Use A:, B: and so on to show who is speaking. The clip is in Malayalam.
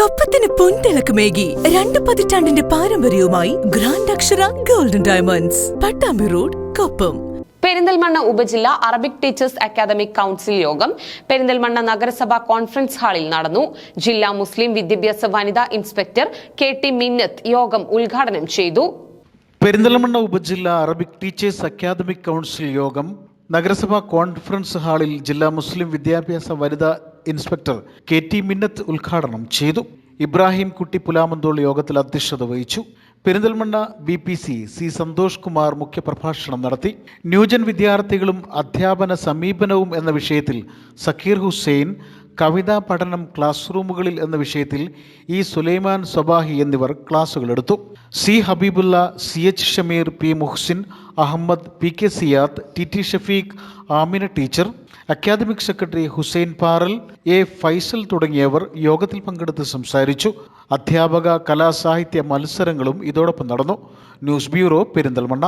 A: കൊപ്പത്തിന് പൊൻതിളക്കമേകി രണ്ട് പതിറ്റാണ്ടിന്റെ പാരമ്പര്യവുമായി grand Akshara golden diamonds Pattambi road Koppam.
B: Perinthalmanna ഉപജില്ല അറബിക് ടീച്ചേഴ്സ് അക്കാദമിക് കൗൺസിൽ യോഗം പെരിന്തൽമണ്ണ നഗരസഭാ കോൺഫറൻസ് ഹാളിൽ നടന്നു. ജില്ലാ മുസ്ലിം വിദ്യാഭ്യാസ വനിതാ ഇൻസ്പെക്ടർ കെ ടി മിന്നത്ത് യോഗം ഉദ്ഘാടനം ചെയ്തു.
C: പെരിന്തൽമണ്ണ ഉപജില്ല അറബിക് ടീച്ചേഴ്സ് അക്കാദമിക് കൗൺസിൽ യോഗം നഗരസഭാ കോൺഫറൻസ് ഹാളിൽ ജില്ലാ മുസ്ലിം വിദ്യാഭ്യാസ വനിതാ ഇൻസ്പെക്ടർ കെ ടി മിന്നത്ത് ഉദ്ഘാടനം ചെയ്തു. ഇബ്രാഹിം കുട്ടി പുലാമന്തോൾ യോഗത്തിൽ അധ്യക്ഷത വഹിച്ചു. Perinthalmanna B P C C Santhosh Kumar മുഖ്യപ്രഭാഷണം നടത്തി. ന്യൂജൻ വിദ്യാർത്ഥികളും അധ്യാപന സമീപനവും എന്ന വിഷയത്തിൽ സക്കീർ ഹുസൈൻ കവിതാ പഠനം ക്ലാസ് റൂമുകളിൽ എന്ന വിഷയത്തിൽ ഇ സുലൈമാൻ സബാഹി എന്നിവർ ക്ലാസുകൾ എടുത്തു. C Habeebulla C H Shameer P Muhsin Ahammed P K Siyad T T Shafeeq Amina teacher academic secretary Hussain Paral A Faisal തുടങ്ങിയവർ യോഗത്തിൽ പങ്കെടുത്ത് സംസാരിച്ചു. അധ്യാപക കലാസാഹിത്യ മത്സരങ്ങളും ഇതോടൊപ്പം നടന്നു. News bureau Perinthalmanna.